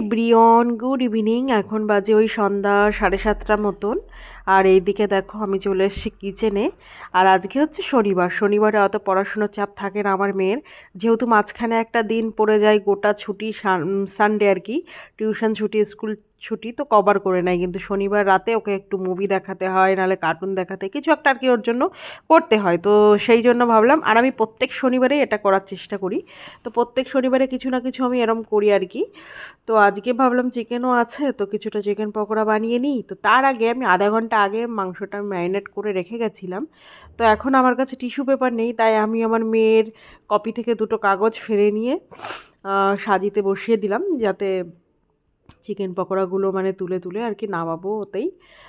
Brian good evening এখন বাজে ওই সন্ধ্যা সাড়ে সাতটার মতন। আর এইদিকে দেখো আমি চলে এসেছি কিচেনে আর আজকে হচ্ছে শনিবার, শনিবারে অত পড়াশুনোর চাপ থাকে না আমার মেয়ের। যেহেতু মাঝখানে একটা দিন পড়ে যায়, গোটা ছুটি সানডে আর কি টিউশন ছুটি স্কুল ছুটি তো কভার করে নেয়। কিন্তু শনিবার রাতে ওকে একটু মুভি দেখাতে হয়, নাহলে কার্টুন দেখাতে কিছু একটা আর কি ওর জন্য করতে হয়। তো সেই জন্য ভাবলাম, আর আমি প্রত্যেক শনিবারে এটা করার চেষ্টা করি। তো প্রত্যেক শনিবারে কিছু না কিছু আমি এরম করি আর কি। তো আজকে ভাবলাম চিকেনও আছে, তো কিছুটা চিকেন পকোড়া বানিয়ে নিই। তো তার আগে আমি আধা ঘণ্টা আগে মাংসটা ম্যারিনেট করে রেখে গেছিলাম। তো এখন আমার কাছে টিস্যু পেপার নেই, তাই আমি আমার মেয়ের কপি থেকে দুটো কাগজ ফেরে নিয়ে সাজিতে বসিয়ে দিলাম যাতে চিকেন পকোড়াগুলো মানে তুলে তুলে আর কি নামাবো ওতেই।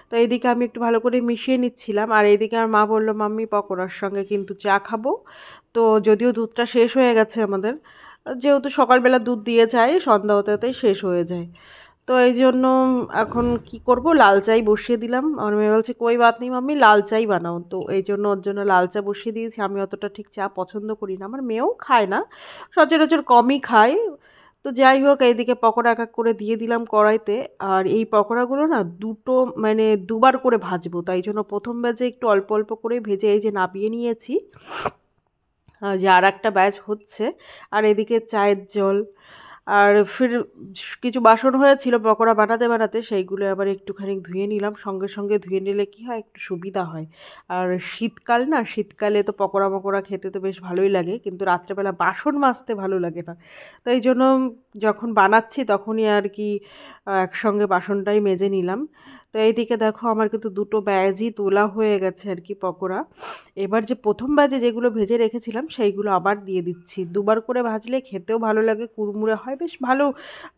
তো এইদিকে আমি একটু ভালো করে মিশিয়ে নিচ্ছিলাম আর এইদিকে আমার মা বলল, মাম্মি, পকোড়ার সঙ্গে কিন্তু চা খাব। তো যদিও দুধটা শেষ হয়ে গেছে আমাদের, যেহেতু সকালবেলা দুধ দিয়ে যায়, সন্ধ্যা হতে হতেই শেষ হয়ে যায়। তো এই জন্য এখন কি করব? লাল চাই বসিয়ে দিলাম। আমার মেয়ে বলছে, কই বাত নেই মাম্মি, লাল চাই বানাও। তো এই জন্য ওর জন্য লাল চা বসিয়ে দিয়েছি। আমি অতটা ঠিক চা পছন্দ করি না। আমার মেয়েও খায় না। সচরাচর কমই খায়। তো যাই হোক, এইদিকে পকোড়া এক এক করে দিয়ে দিলাম কড়াইতে। আর এই পকোড়াগুলো না দুটো মানে দুবার করে ভাজবো। তাই জন্য প্রথম ব্যাচে একটু অল্প অল্প করে ভেজে এই যে নাবিয়ে নিয়েছি। যে আর একটা ব্যাচ হচ্ছে। আর এদিকে চায়ের জল আর ফির কিছু বাসন হয়েছিল পকোড়া বানাতে বানাতে, সেইগুলো আবার একটুখানি ধুয়ে নিলাম। সঙ্গে সঙ্গে ধুয়ে নিলে কি হয়, একটু সুবিধা হয়। আর শীতকাল না, শীতকালে তো পকোড়া মকোড়া খেতে তো বেশ ভালোই লাগে, কিন্তু রাত্রেবেলা বাসন মাজতে ভালো লাগে না। তো এই জন্য যখন বানাচ্ছি তখনই আর কি একসঙ্গে বাসনটাই মেজে নিলাম। তো এইদিকে দেখো আমার কিন্তু দুটো ব্যাজই তোলা হয়ে গেছে আর কি পকোড়া। এবার যে প্রথম ব্যাজে যেগুলো ভেজে রেখেছিলাম সেইগুলো আবার দিয়ে দিচ্ছি। দুবার করে ভাজলে খেতেও ভালো লাগে, কুড়মুড়ে হয়, বেশ ভালো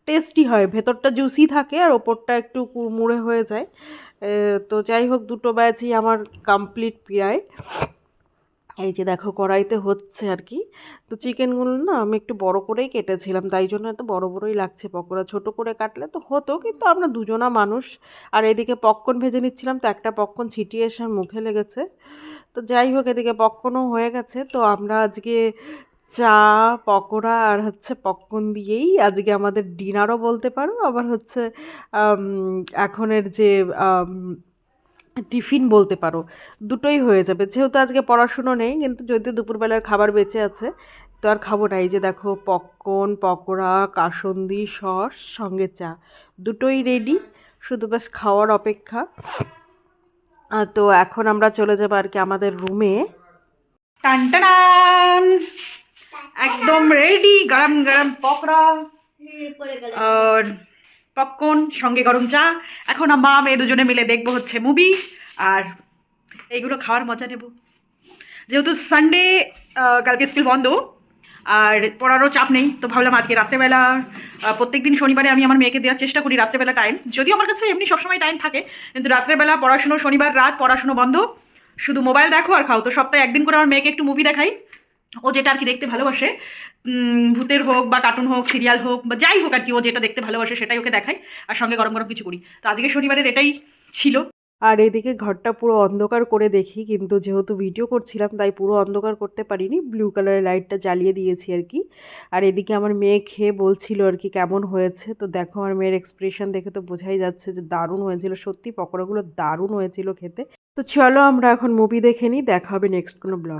টেস্টি হয়। ভেতরটা জুসি থাকে আর ওপরটা একটু কুড়মুড়ে হয়ে যায়। তো যাই হোক, দুটো ব্যাজই আমার কমপ্লিট প্রায়। এই যে দেখো কড়াইতে হচ্ছে আর কি। তো চিকেনগুলো না আমি একটু বড় করেই কেটেছিলাম, তাই জন্য এত বড় বড়ই লাগছে পকোড়া। ছোট করে কাটলে তো হতো, কিন্তু আমরা দুজনা মানুষ। আর এদিকে পপকর্ন ভেজে নিচ্ছিলাম, তো একটা পপকর্ন ছিটিয়ে এসে মুখে লেগেছে। তো যাই হোক, এদিকে পপকর্নও হয়ে গেছে। তো আমরা আজকে চা, পকোড়া আর হচ্ছে পপকর্ন দিয়েই আজকে আমাদের ডিনারও বলতে পারো। আবার হচ্ছে এখনের যে টিফিন বলতে পারো দুটোই হয়ে যাবে। যেহেতু আজকে পড়াশুনো নেই কিন্তু যদি দুপুরবেলার খাবার বেঁচে আছে তো আর খাব না। এই যে দেখো পপকর্ন পকোড়া কাসন্দি সস সঙ্গে চা দুটোই রেডি শুধু ব্যাস খাওয়ার অপেক্ষা। তো এখন আমরা চলে যাব আর কি আমাদের রুমে টান একদম রেডি গরম গরম পকোড়া। আর পপকর্ন, সঙ্গে গরম চা। এখন মা মেয়ে দুজনে মিলে দেখব হচ্ছে মুভি আর এইগুলো খাওয়ার মজা নেব। যেহেতু সানডে কালকে স্কুল বন্ধ, আর পড়ারও চাপ নেই, তো ভাবলাম আজকে রাত্রেবেলা প্রত্যেক দিন শনিবারে আমি আমার মেয়েকে দেওয়ার চেষ্টা করি রাত্রেবেলা টাইম যদিও আমার কাছে এমনি সবসময় টাইম থাকে, কিন্তু রাত্রেবেলা পড়াশুনো শনিবার, রাত পড়াশুনো বন্ধ। শুধু মোবাইল দেখো আর খাও, তো সপ্তাহে একদিন করে আমার মেয়েকে একটু মুভি দেখাই। ও যেটা আর কি দেখতে ভালোবাসে ভূতের হোক বা কার্টুন হোক সিরিয়াল হোক বা যাই হোক আর কি ও যেটা দেখতে ভালোবাসে সেটাই ওকে দেখাই আর সঙ্গে গরম গরম কিছু করি। তো আজকে শনিবারের এটাই ছিল। আর এদিকে ঘরটা পুরো অন্ধকার করে দেখি, কিন্তু যেহেতু ভিডিও করছিলাম তাই পুরো অন্ধকার করতে পারিনি। ব্লু কালারের লাইটটা জ্বালিয়ে দিয়েছি আর কি। আর এদিকে আমার মেয়ে খেয়ে বলছিল আর কি কেমন হয়েছে। তো দেখো আমার মেয়ের এক্সপ্রেশন দেখে তো বোঝাই যাচ্ছে যে দারুণ হয়েছিল। সত্যি পকোড়াগুলো দারুণ হয়েছিল খেতে। তো চলো আমরা এখন মুভি দেখে নিই, দেখা হবে নেক্সট কোনো ব্লগ